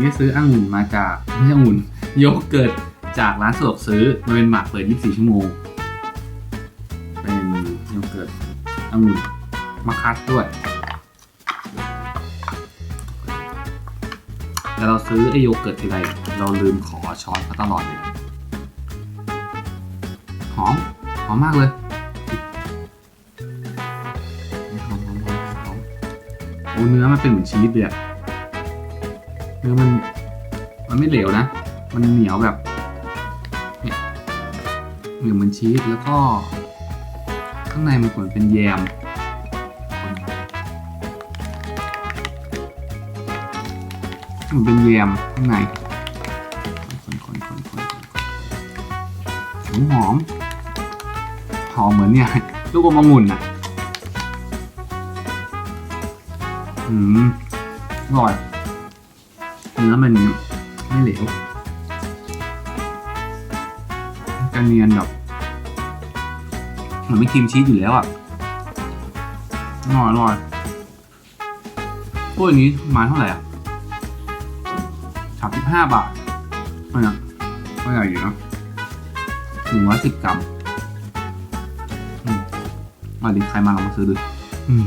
นี่ซื้ออ่างุ่นมาจากไม่ใช่องุ่นโยเกิร์ตจากร้านสะดวกซื้อมันเป็นหมากเปิด 24 ชั่วโมง เป็นโยเกิร์ตองุ่นมะคัดด้วย แต่เราซื้อไอโยเกิร์ตทีไรเราลืมขอช้อนเขาตลอดเลยหอมหอมมากเลยหอมหอมหอมหอมโอ้เนื้อมันเป็นเหมือนชีสเลยอะ อมัน มันไม่เหลวนะ มันเหนียวแบบเนี่ยเหนียวเหมือนชีสแล้วก็ ข้างในมันเหมือนเป็นแยมมันเป็นแยมข้างในคนคนคนคนคนหอมหอมเหมือนเนี่ยลูกอมองุ่นอะ อืมอร่อย เนื้อมันไม่เหลวจะเนียนแบบเหมือนไม่ครีมชีสอยู่แล้วอะอร่อยอร่อยพวนี้มาเท่าไหร่อะสามสิบห้าบาทไม่นะไม่ใหญ่อยู่นะหนึ่งร้อยสิบกรัมอืมมาดิใครมาลองมาซื้อดูอืม